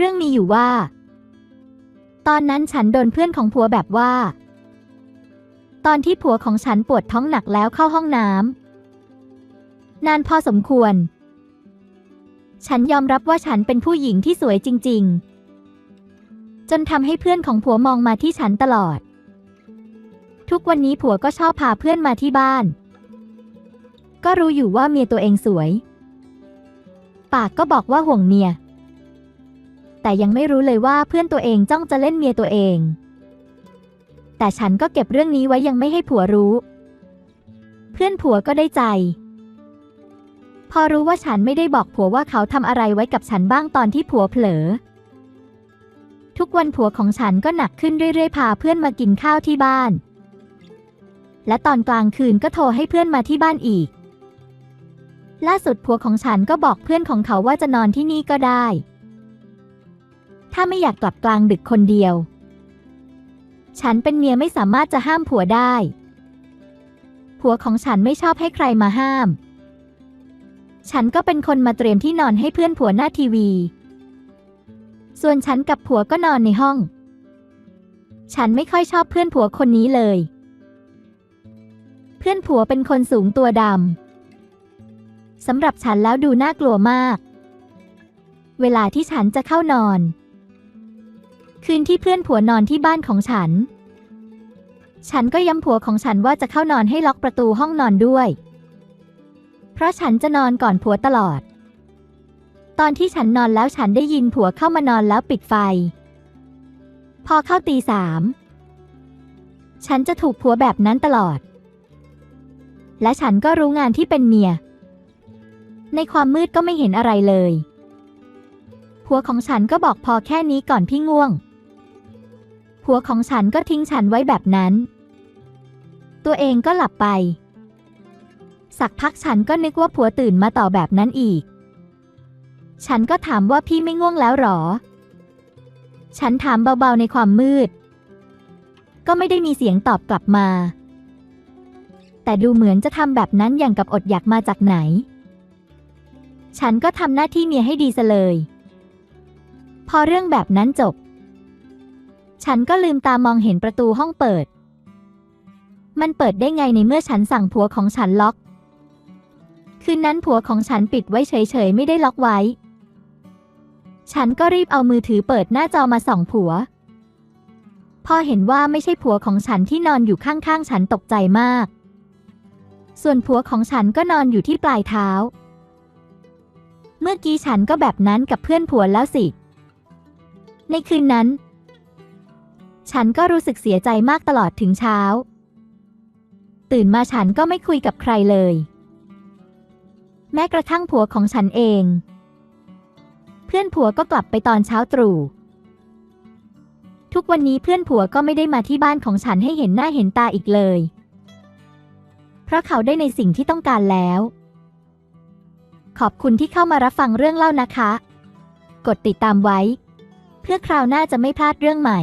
เรื่องมีอยู่ว่า ตอนนั้นฉันโดนเพื่อนของผัวแบบว่า ตอนที่ผัวของฉันปวดท้องหนักแล้วเข้าห้องน้ำนานพอสมควร ฉันยอมรับว่าฉันเป็นผู้หญิงที่สวยจริง ๆ จนทำให้เพื่อนของผัวมองมาที่ฉันตลอด ทุกวันนี้ผัวก็ชอบพาเพื่อนมาที่บ้าน ก็รู้อยู่ว่าเมียตัวเองสวย ปากก็บอกว่าห่วงเมีย แต่ยังไม่รู้เลยว่าเพื่อนตัวเองจ้องจะเล่นเมียตัวเอง แต่ฉันก็เก็บเรื่องนี้ไว้ยังไม่ให้ผัวรู้ เพื่อนผัวก็ได้ใจ พอรู้ว่าฉันไม่ได้บอกผัวว่าเขาทำอะไรไว้กับฉันบ้างตอนที่ผัวเผลอ ทุกวันผัวของฉันก็หนักขึ้นเรื่อยๆพาเพื่อนมากินข้าวที่บ้าน และตอนกลางคืนก็โทรให้เพื่อนมาที่บ้านอีก ล่าสุดผัวของฉันก็บอกเพื่อนของเขาว่าจะนอนที่นี่ก็ได้ ถ้าไม่อยากกลับกลางดึกคนเดียว ฉันเป็นเมียไม่สามารถจะห้ามผัวได้ ผัวของฉันไม่ชอบให้ใครมาห้าม ฉันก็เป็นคนมาเตรียมที่นอนให้เพื่อนผัวหน้าทีวี ส่วนฉันกับผัวก็นอนในห้อง ฉันไม่ค่อยชอบเพื่อนผัวคนนี้เลย เพื่อนผัวเป็นคนสูงตัวดำสำหรับฉันแล้วดูน่ากลัวมากเวลาที่ฉันจะเข้านอน คืนที่เพื่อนผัวนอนที่บ้านของฉัน ฉันก็ย้ำผัวของฉันว่าจะเข้านอนให้ล็อกประตูห้องนอนด้วย เพราะฉันจะนอนก่อนผัวตลอด ตอนที่ฉันนอนแล้วฉันได้ยินผัวเข้ามานอนแล้วปิดไฟ พอเข้าตีสาม ฉันจะถูกผัวแบบนั้นตลอด และฉันก็รู้งานที่เป็นเมีย ในความมืดก็ไม่เห็นอะไรเลยผัวของฉันก็บอกพอแค่นี้ก่อนพี่ง่วง ผัวของฉันก็ทิ้งฉันไว้แบบนั้น ตัวเองก็หลับไป สักพักฉันก็นึกว่าผัวตื่นมาต่อแบบนั้นอีก ฉันก็ถามว่าพี่ไม่ง่วงแล้วหรอ ฉันถามเบาๆในความมืด ก็ไม่ได้มีเสียงตอบกลับมา แต่ดูเหมือนจะทำแบบนั้นอย่างกับอดอยากมาจากไหน ฉันก็ทำหน้าที่เมียให้ดีซะเลย พอเรื่องแบบนั้นจบ ฉันก็ลืมตามองเห็นประตูห้องเปิด มันเปิดได้ไงในเมื่อฉันสั่งผัวของฉันล็อก คืนนั้นผัวของฉันปิดไว้เฉยๆไม่ได้ล็อกไว้ ฉันก็รีบเอามือถือเปิดหน้าจอมาส่องผัว พอเห็นว่าไม่ใช่ผัวของฉันที่นอนอยู่ข้างๆฉันตกใจมาก ส่วนผัวของฉันก็นอนอยู่ที่ปลายเท้า เมื่อกี้ฉันก็แบบนั้นกับเพื่อนผัวแล้วสิ ในคืนนั้น ฉันก็รู้สึกเสียใจมากตลอดถึงเช้า ตื่นมาฉันก็ไม่คุยกับใครเลย แม้กระทั่งผัวของฉันเอง เพื่อนผัวก็กลับไปตอนเช้าตรู่ทุกวันนี้เพื่อนผัวก็ไม่ได้มาที่บ้านของฉันให้เห็นหน้าเห็นตาอีกเลย เพราะเขาได้ในสิ่งที่ต้องการแล้ว ขอบคุณที่เข้ามารับฟังเรื่องเล่านะคะ กดติดตามไว้ เพื่อคราวหน้าจะไม่พลาดเรื่องใหม่